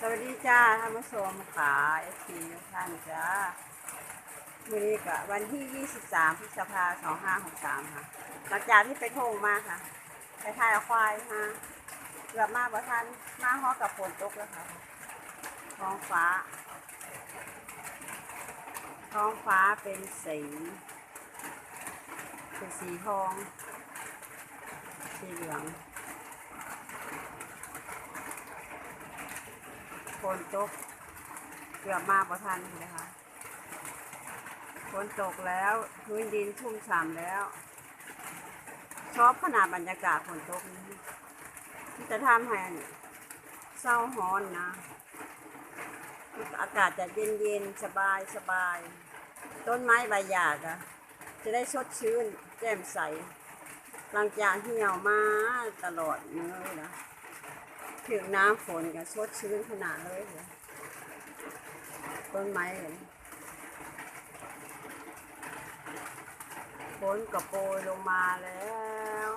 สวัสดีจ้าท่านผู้ชมค่ะเอฟซีทุกท่านจ้าวันนี้ก็วันที่ 23 พฤษภาคม 2563 ค่ะ หลังจากที่ไปท่งมาค่ะไปทายควายมาเกือบมาบ่ทันมาฮอกับฝนตกแล้วค่ะ ท้องฟ้า ท้องฟ้าเป็นสีเป็นสีทอง สีเหลือง นตกเกือบมาประทันเลยค่ะฝนตกแล้วพื้นดินชุ่มฉ่ำแล้ว ชอบขนาดบรรยากาศฝนตกนี้ที่จะทำให้เศร้าฮ้อนนะ อากาศจะเย็นเย็นสบายสบาย ต้นไม้ใบหญ้าจะได้สดชื่นแจ่มใสหลังจากเหี่ยวมาตลอดเลยนะ ถึงน้ำฝนก็สดชื้นขนาดเลยต้นไม้เลยฝนก็โปรยลงมาแล้ว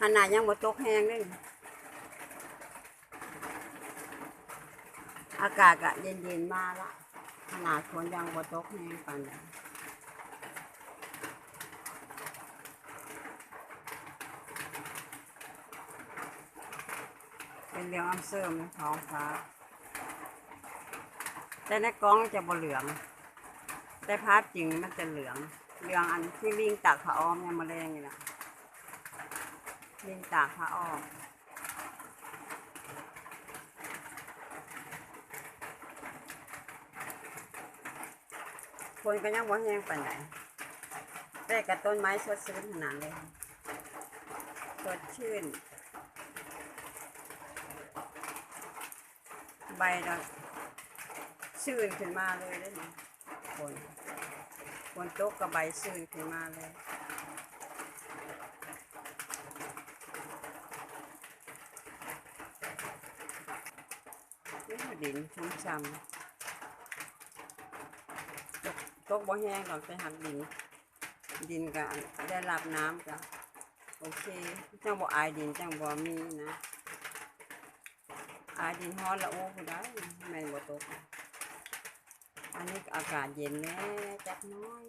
ขนาดยังบ่ตกแห้งเลย อากาศก็เย็นๆมาละขนาดฝนยังบ่ตกแห้งปานใดเป็นเรื่องอ้ำเสริมท้องฟ้าแต่ในกล้องจะบ่เหลือง แต่ภาพจริงมันจะเหลือง เหลืองอันที่ลิงตากผ้าอ้อมยังมาแรงอยู่นะลิงตากผ้าอ้อม คนก็ยังบ่แห้งปานใดแต่กับต้นไม้สดชื่นขนาดเลยสดชื่น ใบเราชื่นขึ้นมาเลยได้ไหมคนคนโตกกับใบชื่นขึ้นมาเลยนี่ดินชุ่มช่ำ ตกตกบ่แห้งดอกแต่หักดิน ดินก็ได้รับน้ำก็โอเคจังบ่อายดินจังบ่มีนะอายดินฮ้อนละโอ้ก็ได้แม่บ่ตกอันนี้อากาศเย็นแน่จักน้อย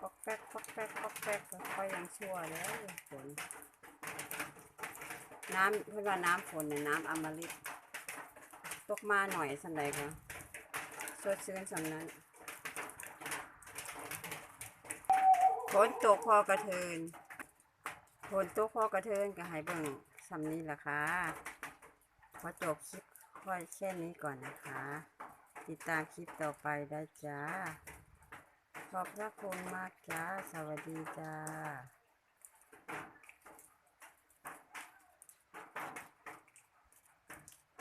ปอกแป๊กปอกแป๊กปอกแป๊กก็ค่อยยังชั่วแล้วฝน น้ำเพื่อนว่าน้ำฝนเนี่ยน้ำอมฤตตกมาหน่อยสันใดก็สดชื่นสำนั้นฝนตกพอกระเทินฝนตกพอกระเทินก็ให้เบิ่งสำนี้ล่ะค่ะขอจบคลิปไว้แค่นี้ก่อนนะคะ ติดตามคลิปต่อไปได้จ้า ขอบพระคุณมากจ้า สวัสดีจ้า